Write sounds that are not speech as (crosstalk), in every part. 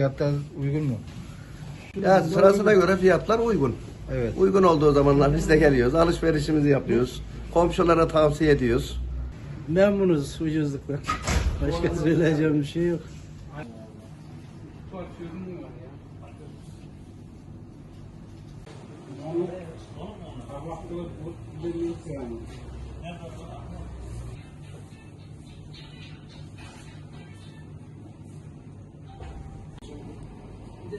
Fiyatlar uygun mu? Ya sırasına göre fiyatlar uygun. Evet. Uygun olduğu zamanlar biz de geliyoruz. Alışverişimizi yapıyoruz. Komşulara tavsiye ediyoruz. Memnunuz ucuzlukla. Başka söyleyeceğim bir şey yok.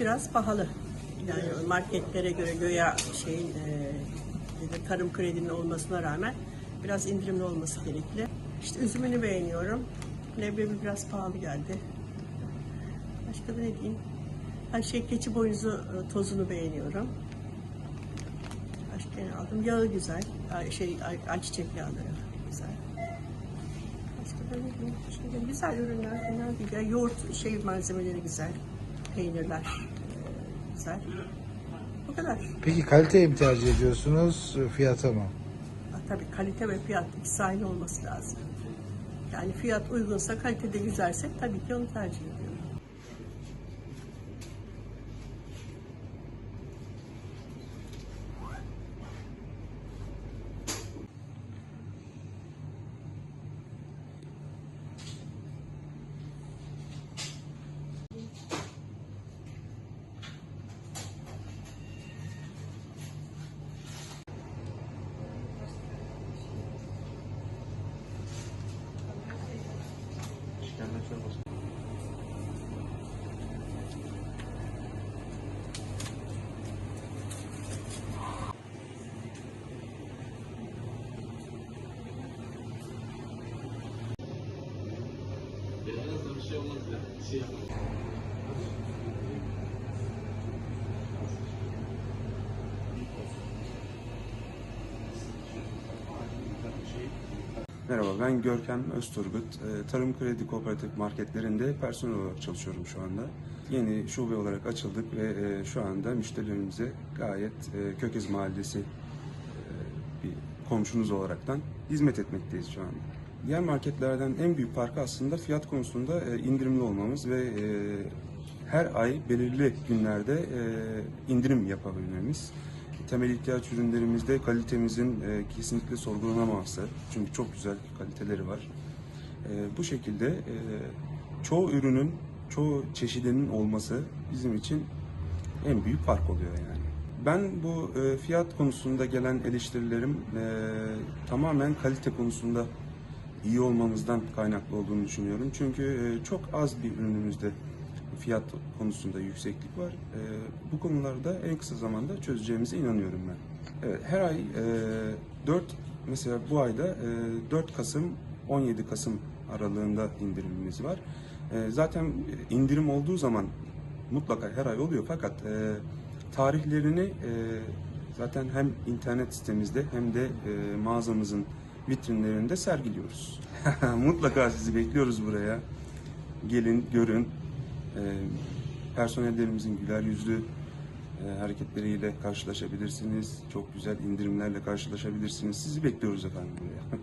biraz pahalı. Yani marketlere göre göya şeyin e, tarım kredinin olmasına rağmen biraz indirimli olması gerekli. İşte üzümünü beğeniyorum. Leblebi biraz pahalı geldi. Başka da ne diyeyim? Ha şey keçi boynuzu e, tozunu beğeniyorum. Başka ne aldım? Yağı güzel. Şey ay- ayçiçek yağları güzel. Başka da ne diyeyim? Güzel ürünler, fena değil. Yani yoğurt şey malzemeleri güzel. Peynirler güzel. Bu kadar. Peki kaliteyi mi tercih ediyorsunuz, fiyata mı? Ha, Tabii kalite ve fiyat ikisi aynı olması lazım. Yani fiyat uygunsa, kalite de güzelse tabii ki onu tercih ediyorum. Merhaba ben Görkem Özturgut. Ee, Tarım Kredi Kooperatif marketlerinde personel olarak çalışıyorum şu anda. Yeni şube olarak açıldık ve e, şu anda müşterilerimize gayet e, Kökez Mahallesi e, bir komşunuz olaraktan hizmet etmekteyiz şu anda. Diğer marketlerden en büyük farkı aslında fiyat konusunda e, indirimli olmamız ve e, her ay belirli günlerde e, indirim yapabilmemiz. Temel ihtiyaç ürünlerimizde kalitemizin kesinlikle sorgulanamaması. Çünkü çok güzel kaliteleri var. Bu şekilde çoğu ürünün, çoğu çeşidinin olması bizim için en büyük fark oluyor yani. Ben bu fiyat konusunda gelen eleştirilerim tamamen kalite konusunda iyi olmamızdan kaynaklı olduğunu düşünüyorum. Çünkü e, çok az bir ürünümüzde fiyat konusunda yükseklik var. E, bu konularda en kısa zamanda çözeceğimize inanıyorum ben. Evet, her ay e, 4 mesela bu ayda e, 4 Kasım 17 Kasım aralığında indirimimiz var. E, zaten indirim olduğu zaman mutlaka her ay oluyor fakat e, tarihlerini e, zaten hem internet sitemizde hem de e, mağazamızın vitrinlerinde sergiliyoruz. (laughs) mutlaka sizi bekliyoruz buraya. Gelin, görün. E, personellerimizin güler yüzlü e, hareketleriyle karşılaşabilirsiniz. Çok güzel indirimlerle karşılaşabilirsiniz. Sizi bekliyoruz efendim buraya. (laughs)